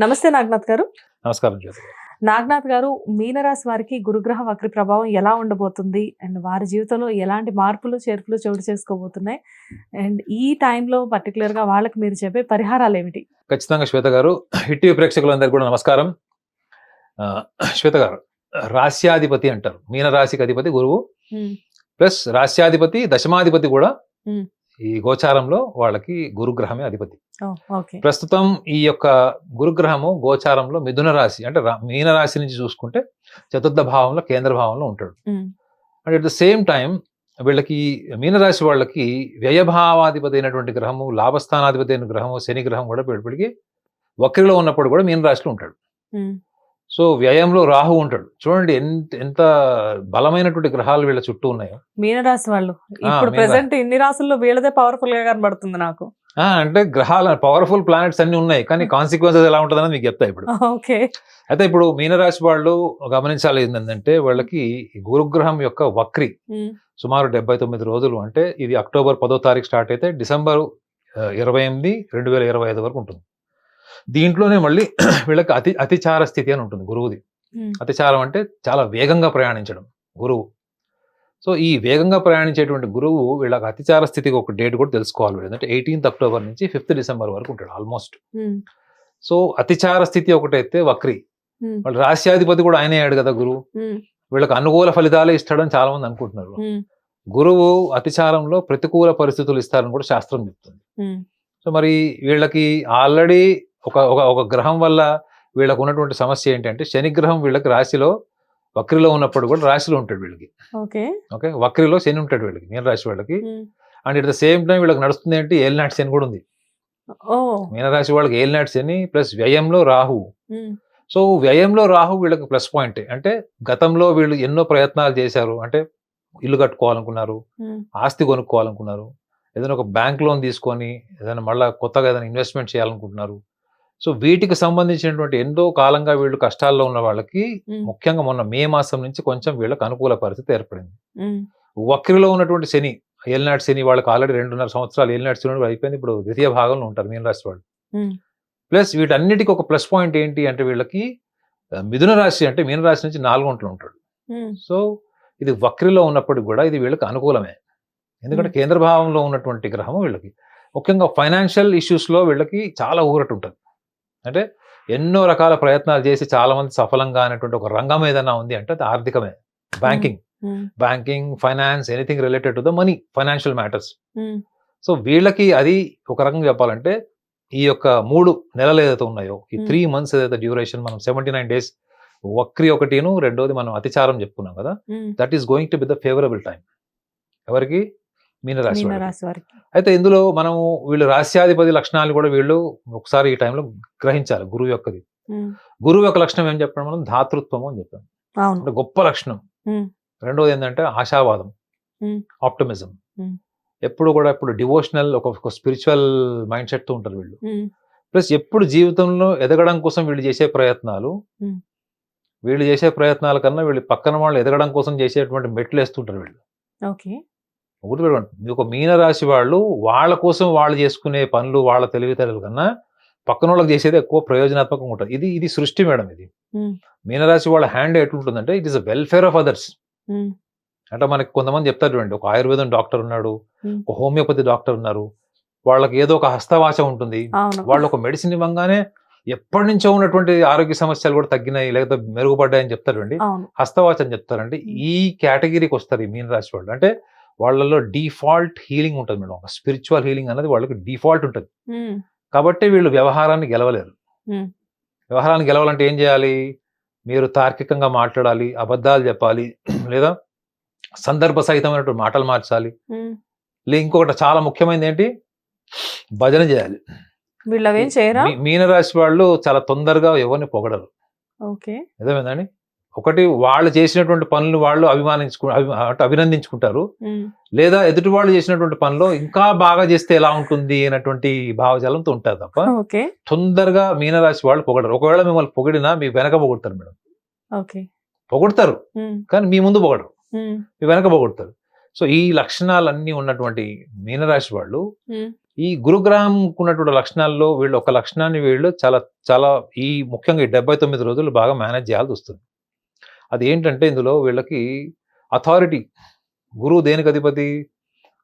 నమస్తే నాగనాథ్ గారు. నమస్కారం. నాగనాథ్ గారు మీనరాశి వారికి గురుగ్రహ వక్రి ప్రభావం ఎలా ఉండబోతుంది? అండ్ వారి జీవితంలో ఎలాంటి మార్పులు చేర్పులు చోటు చేసుకోబోతున్నాయి? అండ్ ఈ టైంలో పర్టికులర్గా వాళ్ళకి మీరు చెప్పే పరిహారాలు ఏమిటి? ఖచ్చితంగా శ్వేత గారు హిట్ టీవీ ప్రేక్షకులందరికీ కూడా నమస్కారం. శ్వేత గారు రాస్యాధిపతి అంటారు. మీన రాశికి అధిపతి గురువు. ప్లస్ రాస్యాధిపతి దశమాధిపతి కూడా. ఈ గోచారంలో వాళ్ళకి గురుగ్రహమే అధిపతి. ప్రస్తుతం ఈ యొక్క గురుగ్రహము గోచారంలో మిథున రాశి అంటే మీన రాశి నుంచి చూసుకుంటే చతుర్థ భావంలో కేంద్ర భావంలో ఉంటాడు. And at the same time వీళ్ళకి మీనరాశి వాళ్ళకి వ్యయభావాధిపతి అయినటువంటి గ్రహము లాభస్థానాధిపతి అయిన గ్రహము శని గ్రహం కూడా వీళ్ళకి వక్రిలో ఉన్నప్పుడు కూడా మీనరాశిలో ఉంటాడు. సో వ్యయంలో రాహు ఉంటాడు. చూడండి ఎంత ఎంత బలమైనటువంటి గ్రహాలు వీళ్ళ చుట్టూ ఉన్నాయో. మీనరాశి వాళ్ళు. ఇప్పుడు ప్రెసెంట్ ఇన్ని రాసుల్లో వీళ్ళదే పవర్ఫుల్గా కనబడుతుంది నాకు. అంటే గ్రహాల పవర్ఫుల్ ప్లానెట్స్ అన్ని ఉన్నాయి. కానీ కాన్సిక్వెన్సెస్ ఎలా ఉంటుందని మీకు చెప్తా ఇప్పుడు. ఓకే. అయితే ఇప్పుడు మీనరాశి వాళ్ళు గమనించాలి ఏంటంటే వాళ్ళకి గురుగ్రహం యొక్క వక్రి ఉమ్, సుమారు డెబ్బై తొమ్మిది రోజులు అంటే ఇది అక్టోబర్ పదో తారీఖు స్టార్ట్ అయితే డిసెంబర్ ఇరవై ఎనిమిది రెండు వేల ఇరవై ఐదు వరకు ఉంటుంది. దీంట్లోనే మళ్ళీ వీళ్ళకి అతి అతిచార స్థితి అని ఉంటుంది గురువుది. అతిచారం అంటే చాలా వేగంగా ప్రయాణించడం గురువు. సో ఈ వేగంగా ప్రయాణించేటువంటి గురువు వీళ్ళకి అతిచార స్థితికి ఒక డేట్ కూడా తెలుసుకోవాలి వీళ్ళు. అంటే ఎయిటీన్త్ అక్టోబర్ నుంచి ఫిఫ్త్ డిసెంబర్ వరకు ఉంటాడు ఆల్మోస్ట్. సో అతిచార స్థితి ఒకటైతే వక్రి. వాళ్ళ రాశ్యాధిపతి కూడా ఆయనే అయ్యాడు కదా గురువు. వీళ్ళకి అనుకూల ఫలితాలే ఇస్తాడని చాలా మంది అనుకుంటున్నారు గురువు అతిచారంలో ప్రతికూల పరిస్థితులు ఇస్తారని కూడా శాస్త్రం చెప్తుంది. సో మరి వీళ్ళకి ఆల్రెడీ ఒక ఒక ఒక గ్రహం వల్ల వీళ్ళకు ఉన్నటువంటి సమస్య ఏంటంటే శని గ్రహం వీళ్ళకి రాశిలో వక్రిలో ఉన్నప్పుడు కూడా రాశిలో ఉంటాడు వీళ్ళకి. ఓకే. ఓకే? వక్రిలో శని ఉంటాడు వీళ్ళకి మీన రాశి వాళ్ళకి. And it the same time వీళ్ళకి నడుస్తుంది ఏంటి? ఏలినాటి శని కూడా ఉంది. మీనరాశి వాళ్ళకి ఏలినాటి శని ప్లస్ వ్యయంలో రాహు. సో వ్యయంలో రాహు వీళ్ళకి ప్లస్ పాయింట్. అంటే గతంలో వీళ్ళు ఎన్నో ప్రయత్నాలు చేశారు. అంటే ఇల్లు కట్టుకోవాలనుకున్నారు ఆస్తి కొనుక్కోవాలనుకున్నారు ఏదైనా ఒక బ్యాంక్ లోన్ తీసుకొని ఏదైనా మళ్ళీ కొత్తగా ఏదైనా ఇన్వెస్ట్మెంట్ చేయాలనుకుంటున్నారు. సో వీటికి సంబంధించినటువంటి ఎంతో కాలంగా వీళ్ళు కష్టాల్లో ఉన్న వాళ్ళకి ముఖ్యంగా మొన్న మే మాసం నుంచి కొంచెం వీళ్ళకి అనుకూల పరిస్థితి ఏర్పడింది. వక్రిలో ఉన్నటువంటి శని ఏలినాటి శని వాళ్ళకి ఆల్రెడీ రెండున్నర సంవత్సరాలు ఏలినాటి శని అయిపోయింది. ఇప్పుడు ద్వితీయ భాగంలో ఉంటారు మీన రాశి వాళ్ళు. ప్లస్ వీటన్నిటికీ ఒక ప్లస్ పాయింట్ ఏంటి అంటే వీళ్ళకి మిథున రాశి అంటే మీన రాశి నుంచి నాలుగు గంటలు ఉంటాడు. సో ఇది వక్రిలో ఉన్నప్పటికి కూడా ఇది వీళ్ళకి అనుకూలమే. ఎందుకంటే. కేంద్ర భావంలో ఉన్నటువంటి గ్రహం వీళ్ళకి. ముఖ్యంగా ఫైనాన్షియల్ ఇష్యూస్లో వీళ్ళకి చాలా ఊరట ఉంటుంది. అంటే ఎన్నో రకాల ప్రయత్నాలు చేసి చాలా మంది సఫలంగా అనేటువంటి ఒక రంగం ఏదైనా ఉంది అంటే అది ఆర్థికమే. Banking banking finance anything related to the money financial matters so వీళ్ళకి అది ఒక రకంగా చెప్పాలంటే ఈ యొక్క మూడు నెలలు ఏదైతే ఉన్నాయో ఈ. త్రీ మంత్స్ ఏదైతే డ్యూరేషన్ మనం సెవెంటీ నైన్ డేస్ వక్రి ఒకటిను రెండోది మనం అతిచారం చెప్పుకున్నాం కదా that is going to be the favourable time ఎవరికి? మీనరాశి. మీనరాశి వారికి. అయితే ఇందులో మనము వీళ్ళు రాస్యాధిపతి లక్షణాలు కూడా వీళ్ళు ఒకసారి ఈ టైంలో గ్రహించాలి గురువు యొక్కది. గురువు యొక్క లక్షణం ఏం చెప్పడం మనం? ధాతృత్వము అని చెప్పాం. అంటే గొప్ప లక్షణం. రెండోది ఏంటంటే ఆశావాదం. ఆప్టమిజం. ఎప్పుడు కూడా ఇప్పుడు డివోషనల్ ఒక స్పిరిచువల్ మైండ్ సెట్తో ఉంటారు వీళ్ళు. ప్లస్ ఎప్పుడు జీవితంలో ఎదగడం కోసం వీళ్ళు చేసే ప్రయత్నాలు. వీళ్ళు చేసే ప్రయత్నాల కన్నా వీళ్ళు పక్కన వాళ్ళు ఎదగడం కోసం చేసేటువంటి మెట్లు వేస్తుంటారు వీళ్ళు. ఓకే ఒకటి పెట్టుకోండి ఒక మీనరాశి వాళ్ళు వాళ్ళ కోసం వాళ్ళు చేసుకునే పనులు వాళ్ళ తెలివితేటల కన్నా పక్కన వాళ్ళకి చేసేది ఎక్కువ ప్రయోజనాత్మకంగా ఉంటుంది. ఇది ఇది సృష్టి మేడం ఇది. మీనరాశి వాళ్ళ హ్యాండ్ ఎట్లుంటుందంటే it is a welfare of others. అంటే మనకి కొంతమంది చెప్తారు చూడండి ఒక ఆయుర్వేదం డాక్టర్ ఉన్నాడు. ఒక హోమియోపతి డాక్టర్ ఉన్నారు వాళ్ళకి ఏదో ఒక హస్తవాచ ఉంటుంది. వాళ్ళు ఒక మెడిసిన్ ఇవ్వగానే ఎప్పటి నుంచో ఉన్నటువంటి ఆరోగ్య సమస్యలు కూడా తగ్గినాయి లేకపోతే మెరుగుపడ్డాయని చెప్తారండి అవును. హస్తవాచ అని చెప్తారండి ఈ కేటగిరీకి వస్తారు ఈ మీన రాశి వాళ్ళు. అంటే వాళ్ళలో డిఫాల్ట్ హీలింగ్ ఉంటుంది మేడం. ఒక స్పిరిచువల్ హీలింగ్ అనేది వాళ్ళకి డిఫాల్ట్ ఉంటుంది. కాబట్టి వీళ్ళు వ్యవహారాన్ని గెలవలేరు. వ్యవహారాన్ని గెలవాలంటే ఏం చేయాలి? మీరు తార్కికంగా మాట్లాడాలి అబద్ధాలు చెప్పాలి లేదా సందర్భ సహితమైనటువంటి మాటలు మార్చాలి. లే ఇంకొకటి చాలా ముఖ్యమైనది ఏంటి? భజన చేయాలి. వీళ్ళు మీనరాశి వాళ్ళు చాలా తొందరగా ఎవరిని పొగడరు. ఓకే. నిజమేందండి ఒకటి వాళ్ళు చేసినటువంటి పనులు వాళ్ళు అభిమానించుకు అభి- అంటే అభినందించుకుంటారు. లేదా ఎదుటి వాళ్ళు చేసినటువంటి పనిలో ఇంకా బాగా చేస్తే ఎలా ఉంటుంది అనేటువంటి భావజాలంతో ఉంటారు తప్ప తొందరగా మీనరాశి వాళ్ళు పొగడరు. ఒకవేళ మిమ్మల్ని పొగిడినా మీ వెనక పొగుడతారు మేడం. పొగుడతారు. కానీ మీ ముందు పొగడరు. మీ వెనక పొగుడతారు. సో ఈ లక్షణాలన్నీ ఉన్నటువంటి మీనరాశి వాళ్ళు ఈ గురుగ్రహం ఉన్నటువంటి లక్షణాల్లో వీళ్ళు ఒక లక్షణాన్ని వీళ్ళు చాలా చాలా ఈ ముఖ్యంగా ఈ డెబ్బై తొమ్మిది రోజులు బాగా మేనేజ్ చేయాల్సి వస్తుంది. అది ఏంటంటే ఇందులో వీళ్ళకి అథారిటీ గురువు దేనికి అధిపతి?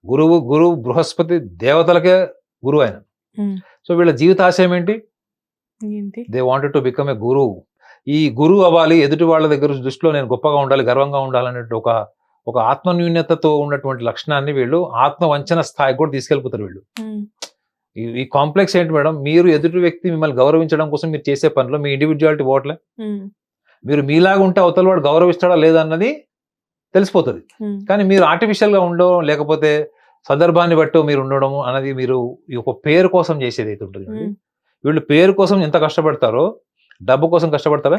గురువు గురువు బృహస్పతి దేవతలకే గురువు ఆయన. సో వీళ్ళ జీవితాశయం ఏంటి? They wanted to become a గురువు ఈ గురువు అవ్వాలి ఎదుటి వాళ్ళ దగ్గర దృష్టిలో నేను గొప్పగా ఉండాలి గర్వంగా ఉండాలనే ఒక ఒక ఆత్మన్యూన్యతతో ఉన్నటువంటి లక్షణాన్ని వీళ్ళు ఆత్మ వంచన స్థాయికి కూడా తీసుకెళ్ళిపోతారు వీళ్ళు. ఈ- కాంప్లెక్స్ ఏంటి మేడం? మీరు ఎదుటి వ్యక్తి మిమ్మల్ని గౌరవించడం కోసం మీరు చేసే పనిలో మీ ఇండివిజువాలిటీ పోవట్లే మీరు మీలాగా ఉంటే అవతల వాడు గౌరవిస్తాడా లేదా అన్నది తెలిసిపోతుంది. కానీ మీరు artificial గా ఉండడం లేకపోతే సందర్భాన్ని బట్టి మీరు ఉండడం అనేది మీరు ఈ ఒక పేరు కోసం చేసేది అయితే ఉంటుంది వీళ్ళు పేరు కోసం ఎంత కష్టపడతారో డబ్బు కోసం కష్టపడతారా.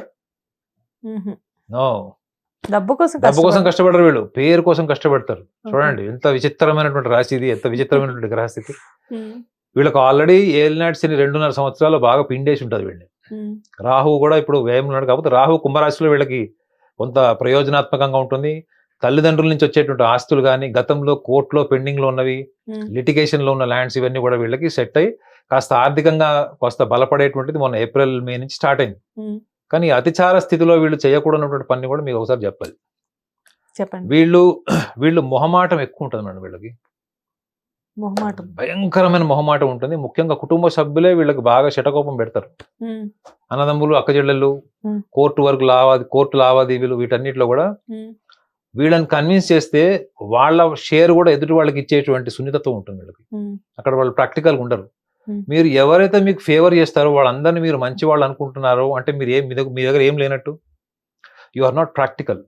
నో. డబ్బు కోసం డబ్బు కోసం కష్టపడ- కష్టపడరు వీళ్ళు. పేరు కోసం కష్టపడతారు. చూడండి ఎంత విచిత్రమైనటువంటి రాశి ఇది ఎంత విచిత్రమైనటువంటి గ్రహస్థితి. వీళ్ళకి ఆల్రెడీ ఏలినాటి శని రెండున్నర సంవత్సరాలు బాగా పిండేసి ఉంటుంది వీళ్ళని. రాహువు కూడా ఇప్పుడు వ్యయం ఉన్నాడు కాకపోతే రాహు కుంభరాశిలో వీళ్ళకి కొంత ప్రయోజనాత్మకంగా ఉంటుంది. తల్లిదండ్రుల నుంచి వచ్చేటువంటి ఆస్తులు కానీ గతంలో కోర్టులో పెండింగ్లో ఉన్నవి ఉమ్, litigation లో ఉన్న ల్యాండ్స్ ఇవన్నీ కూడా వీళ్ళకి సెట్ అయ్యి కాస్త ఆర్థికంగా కాస్త బలపడేటువంటిది మొన్న ఏప్రిల్ మే నుంచి స్టార్ట్ అయింది. కానీ అతిచార స్థితిలో వీళ్ళు చేయకూడనటువంటి పని కూడా మీకు ఒకసారి చెప్పాలి. చెప్పండి. వీళ్ళు వీళ్ళు మొహమాటం ఎక్కువ ఉంటుంది మేడం వీళ్ళకి. మొహమాటం. భయంకరమైన మొహమాటం ఉంటుంది. ముఖ్యంగా కుటుంబ సభ్యులే వీళ్ళకి బాగా శటకోపం పెడతారు. అన్నదమ్ములు అక్కచెల్లెళ్ళు. కోర్టు వరకు లావాది కోర్టు లావాదేవీలు వీటన్నిటిలో కూడా వీళ్ళని కన్విన్స్ చేస్తే వాళ్ళ షేర్ కూడా ఎదుటి వాళ్ళకి ఇచ్చేటువంటి సున్నితత్వం ఉంటుంది వీళ్ళకి. అక్కడ వాళ్ళు ప్రాక్టికల్గా ఉండరు. మీరు ఎవరైతే మీకు ఫేవర్ చేస్తారో వాళ్ళందరినీ మీరు మంచి వాళ్ళు అనుకుంటున్నారో అంటే మీరు ఏం మీ దగ్గర ఏం లేనట్టు. You are not practical.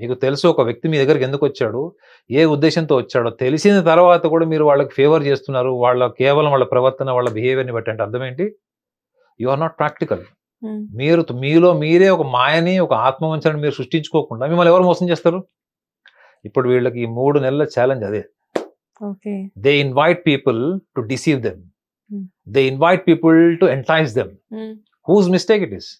మీకు తెలుసు ఒక వ్యక్తి మీ దగ్గరికి ఎందుకు వచ్చాడు? ఏ ఉద్దేశంతో వచ్చాడో తెలిసిన తర్వాత కూడా మీరు వాళ్ళకి ఫేవర్ చేస్తున్నారు. వాళ్ళ కేవలం వాళ్ళ ప్రవర్తన వాళ్ళ బిహేవియర్ని బట్టి అంటే అర్థం ఏంటి? యు ఆర్ నాట్ ప్రాక్టికల్ మీరు మీలో మీరే ఒక మాయని ఒక ఆత్మవంచనని మీరు సృష్టించుకోకుండా మిమ్మల్ని ఎవరు మోసం చేస్తారు? ఇప్పుడు వీళ్ళకి ఈ మూడు నెలల ఛాలెంజ్ అదే. Okay. They invite people to deceive them. They invite people to entice them whose mistake it is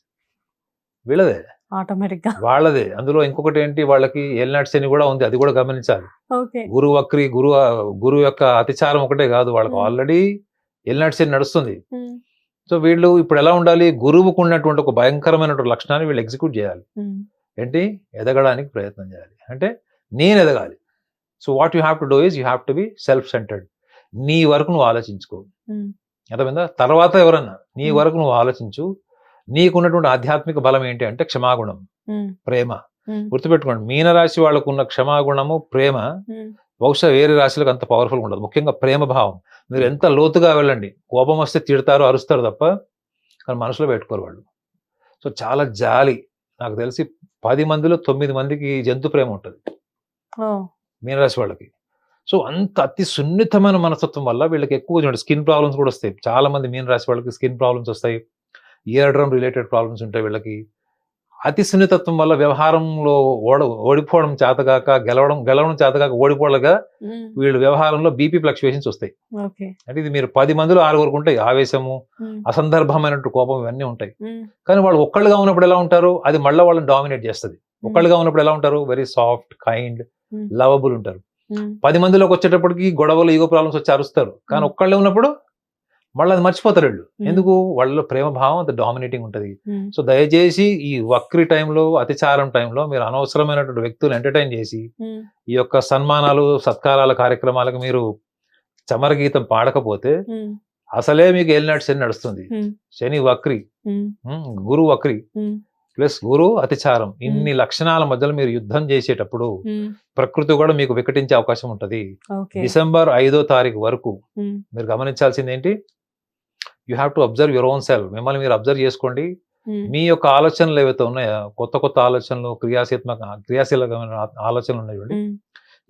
వీళ్ళదే. ఆటోమేటిక్గా వాళ్ళదే. అందులో ఇంకొకటి ఏంటి వాళ్ళకి ఏలినాటి శని కూడా ఉంది. అది కూడా గమనించాలి. గురువు వక్రి గురువు గురువు యొక్క అతిచారం ఒకటే కాదు. వాళ్ళకి. ఆల్రెడీ ఏలినాటి శని నడుస్తుంది. సో వీళ్ళు ఇప్పుడు ఎలా ఉండాలి? గురువుకు ఉన్నటువంటి ఒక భయంకరమైనటువంటి లక్షణాన్ని వీళ్ళు ఎగ్జిక్యూట్ చేయాలి. ఏంటి? ఎదగడానికి ప్రయత్నం చేయాలి. అంటే నేను ఎదగాలి. So what you have to do is you have to be self centred నీ వరకు నువ్వు ఆలోచించుకో. అర్థమైందా? తర్వాత ఎవరన్నా నీ. వరకు నువ్వు ఆలోచించు. నీకున్నటువంటి ఆధ్యాత్మిక బలం ఏంటి అంటే క్షమాగుణం ప్రేమ. గుర్తుపెట్టుకోండి మీనరాశి వాళ్ళకు ఉన్న క్షమాగుణము ప్రేమ బహుశా వేరే రాశులకు అంత పవర్ఫుల్ ఉండదు. ముఖ్యంగా ప్రేమ భావం. మీరు ఎంత లోతుగా వెళ్ళండి. కోపం వస్తే తిడతారు అరుస్తారు తప్ప కానీ మనసులో పెట్టుకోరు వాళ్ళు. సో చాలా జాలి. నాకు తెలిసి పది మందిలో తొమ్మిది మందికి జంతు ప్రేమ ఉంటుంది. మీనరాశి వాళ్ళకి. సో అంత అతి సున్నితమైన మనస్తత్వం వల్ల వీళ్ళకి ఎక్కువ చూడండి స్కిన్ ప్రాబ్లమ్స్ కూడా వస్తాయి. చాలా మంది మీనరాశి వాళ్ళకి స్కిన్ ప్రాబ్లమ్స్ వస్తాయి. ఇయర్ డ్రమ్ రిలేటెడ్ ప్రాబ్లమ్స్ ఉంటాయి వీళ్ళకి అతి సున్నితత్వం వల్ల వ్యవహారంలో ఓడ ఓడిపోవడం చేతగాక గెలవడం గెలవడం చేతగాక ఓడిపోవడగా వీళ్ళు వ్యవహారంలో బీపీ ఫ్లక్చువేషన్స్ వస్తాయి. అంటే ఇది మీరు పది మందిలో ఆరుగురికి ఉంటాయి ఆవేశము ఉమ్, అసందర్భమైనట్టు కోపం ఇవన్నీ ఉంటాయి. కానీ వాళ్ళు ఒక్కళ్ళుగా ఉన్నప్పుడు ఎలా ఉంటారు? అది మళ్ళీ వాళ్ళని డామినేట్ చేస్తుంది. ఒక్కళ్ళుగా ఉన్నప్పుడు ఎలా ఉంటారు? Very soft kind. లవబుల్ ఉంటారు. పది మందిలోకి వచ్చేటప్పటికి గొడవలు ఈగో ప్రాబ్లమ్స్ వచ్చి అరుస్తారు. కానీ. ఒక్కళ్ళే ఉన్నప్పుడు మళ్ళీ అది మర్చిపోతారు వీళ్ళు. ఎందుకు? వాళ్ళలో ప్రేమ భావం అంత డామినేటింగ్ ఉంటుంది. సో దయచేసి ఈ వక్రి టైంలో అతిచారం టైంలో మీరు అనవసరమైనటువంటి వ్యక్తులు ఎంటర్టైన్ చేసి ఈ యొక్క సన్మానాలు సత్కారాల కార్యక్రమాలకు మీరు చమరగీతం పాడకపోతే అసలే మీకు ఏలినాటి శని నడుస్తుంది. శని వక్రి. గురు వక్రి. ప్లస్ గురు అతిచారం. ఇన్ని లక్షణాల మధ్యలో మీరు యుద్ధం చేసేటప్పుడు ప్రకృతి కూడా మీకు వికటించే అవకాశం ఉంటది. డిసెంబర్ ఐదో తారీఖు వరకు మీరు గమనించాల్సింది ఏంటి? You have to observe your own self. మిమ్మల్ని మీరు అబ్జర్వ్ చేసుకోండి. మీ యొక్క ఆలోచనలు ఏవైతే ఉన్నాయో కొత్త కొత్త ఆలోచనలు క్రియాశీత్మక క్రియాశీలకమైన ఆలోచనలు ఉన్నాయి చూడండి.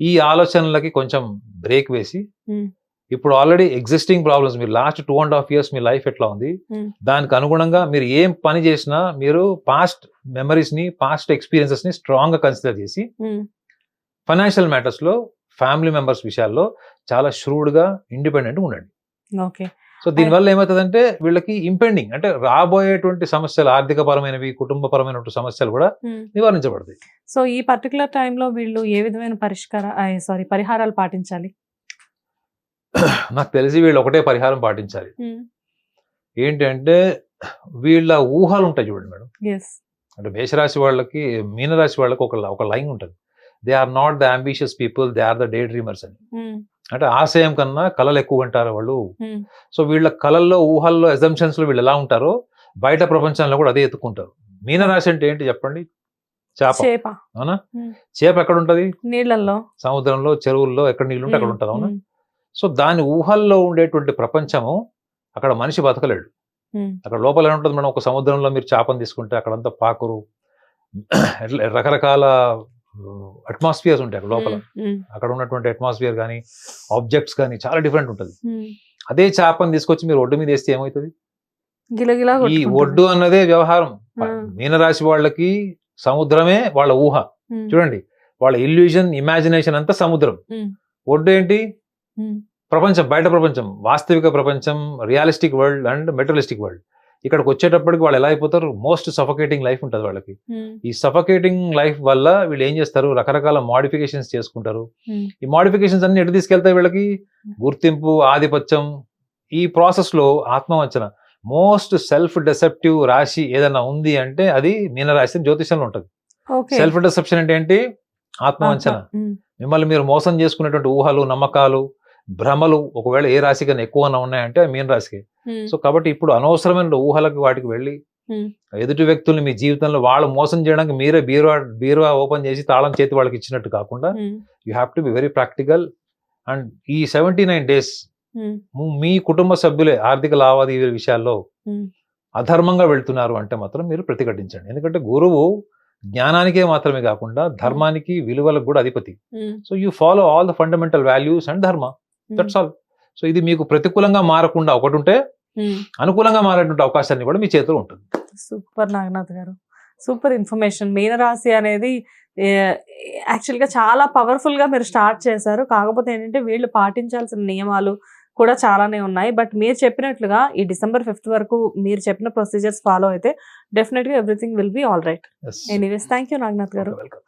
ఈ ఆలోచనలకి కొంచెం బ్రేక్ వేసి ఇప్పుడు ఆల్రెడీ ఎగ్జిస్టింగ్ ప్రాబ్లమ్స్ మీరు last two and half years me life ఎట్లా ఉంది? దానికి అనుగుణంగా మీరు ఏం పని చేసినా మీరు పాస్ట్ మెమరీస్ని పాస్ట్ ఎక్స్పీరియన్సెస్ని స్ట్రాంగ్గా కన్సిడర్ చేసి ఫైనాన్షియల్ మ్యాటర్స్లో ఫ్యామిలీ మెంబర్స్ విషయాల్లో చాలా shrewd గా ఇండిపెండెంట్ ఉండండి. ఓకే. సో దీనివల్ల ఏమవుతుందంటే వీళ్ళకి ఇంపెండింగ్ అంటే రాబోయేటువంటి సమస్యలు ఆర్థిక పరమైనవి కుటుంబపరమైన సమస్యలు కూడా నివారించబడతాయి. సో ఈ పర్టికులర్ టైంలో వీళ్ళు ఏ విధమైన పరిష్కార సారీ పరిహారాలు పాటించాలి? నాకు తెలిసి వీళ్ళు ఒకటే పరిహారం పాటించాలి. Hmm. ఏంటంటే వీళ్ళ ఊహలు ఉంటాయి చూడండి మేడం. అంటే మేషరాశి వాళ్ళకి మీనరాశి వాళ్ళకి ఒక ఒక లైన్ ఉంటుంది. They are not the ambitious people they are the day dreamers అని అంటే ఆశయం కన్నా కళలు ఎక్కువ అంటారు వాళ్ళు. సో వీళ్ళ కళల్లో ఊహల్లో లో వీళ్ళు ఎలా ఉంటారో బయట ప్రపంచంలో కూడా అదే ఎత్తుకుంటారు మీనరాశి అంటే ఏంటి చెప్పండి? చేప. చేప. అవునా. చేప ఎక్కడ ఉంటది నీళ్ళల్లో. సముద్రంలో చెరువుల్లో ఎక్కడ నీళ్ళు ఉంటే అక్కడ. ఉంటుంది అవునా. సో దాని ఊహల్లో ఉండేటువంటి ప్రపంచము అక్కడ మనిషి బతకలేడు. అక్కడ లోపల ఉంటుంది మనం ఒక సముద్రంలో మీరు చేపను తీసుకుంటే అక్కడంతా పాకురు. రకరకాల అట్మాస్ఫియర్స్ ఉంటాయి అక్కడ లోపల. అక్కడ ఉన్నటువంటి అట్మాస్ఫియర్ కానీ ఆబ్జెక్ట్స్ కానీ చాలా డిఫరెంట్ ఉంటుంది. అదే చేపను తీసుకొచ్చి మీరు ఒడ్డు మీద వేస్తే ఏమవుతుంది ఈ. ఒడ్డు అన్నదే వ్యవహారం. మీనరాశి వాళ్ళకి సముద్రమే వాళ్ళ ఊహ. చూడండి వాళ్ళ ఇల్యూజన్ ఇమాజినేషన్ అంతా సముద్రం. ఒడ్డు ఏంటి. ప్రపంచం బయట ప్రపంచం వాస్తవిక ప్రపంచం realistic world and materialistic world ఇక్కడికి వచ్చేటప్పటికి వాళ్ళు ఎలా అయిపోతారు? మోస్ట్ సఫకేటింగ్ లైఫ్ ఉంటుంది వాళ్ళకి. ఈ సఫకేటింగ్ లైఫ్ వల్ల వీళ్ళు ఏం చేస్తారు? రకరకాల మోడిఫికేషన్స్ చేసుకుంటారు. ఈ మోడిఫికేషన్స్ అన్ని ఎటు తీసుకెళ్తాయి వీళ్ళకి? గుర్తింపు ఆధిపత్యం ఈ ప్రాసెస్లో ఆత్మవంచన. మోస్ట్ సెల్ఫ్ డెసెప్టివ్ రాశి ఏదైనా ఉంది అంటే అది మీనరాశి జ్యోతిషంలో ఉంటుంది. సెల్ఫ్ డెసెప్షన్ అంటే ఏంటి? ఆత్మవంచన. మిమ్మల్ని మీరు మోసం చేసుకునేటువంటి ఊహలు నమ్మకాలు భ్రమలు ఒకవేళ ఏ రాశి కన్నా ఎక్కువ ఉన్నాయంటే మీన రాశికి. సో కాబట్టి ఇప్పుడు అనవసరమైన ఊహలకు వాటికి వెళ్ళి. ఎదుటి వ్యక్తుల్ని మీ జీవితంలో వాళ్ళు మోసం చేయడానికి మీరే బీరువా బీరువా ఓపెన్ చేసి తాళం చేతి వాళ్ళకి ఇచ్చినట్టు కాకుండా. You have to be very practical and ఈ సెవెంటీ నైన్ డేస్. మీ కుటుంబ సభ్యులే ఆర్థిక లావాదేవీల విషయాల్లో. అధర్మంగా వెళ్తున్నారు అంటే మాత్రం మీరు ప్రతిఘటించండి ఎందుకంటే గురువు జ్ఞానానికే మాత్రమే కాకుండా ధర్మానికి విలువలకు కూడా అధిపతి. So you follow all the fundamental values and dharma. That's all so ఇది మీకు ప్రతికూలంగా మారకుండా ఒకటి ఉంటే Hmm. అనుకూలంగా మారేటువంటి అవకాశాన్ని కూడా మీ చేతిలో ఉంటుంది. సూపర్ నాగనాథ్ గారు. సూపర్ ఇన్ఫర్మేషన్ మీనరాశి అనేది యాక్చువల్గా చాలా పవర్ఫుల్గా మీరు స్టార్ట్ చేశారు. కాకపోతే ఏంటంటే వీళ్ళు పాటించాల్సిన నియమాలు కూడా చాలానే ఉన్నాయి. బట్ మీరు చెప్పినట్లుగా ఈ డిసెంబర్ ఫిఫ్త్ వరకు మీరు చెప్పిన ప్రొసీజర్స్ ఫాలో అయితే డెఫినెట్గా everything will be all right. Anyways thank you Naganath గారు. welcome.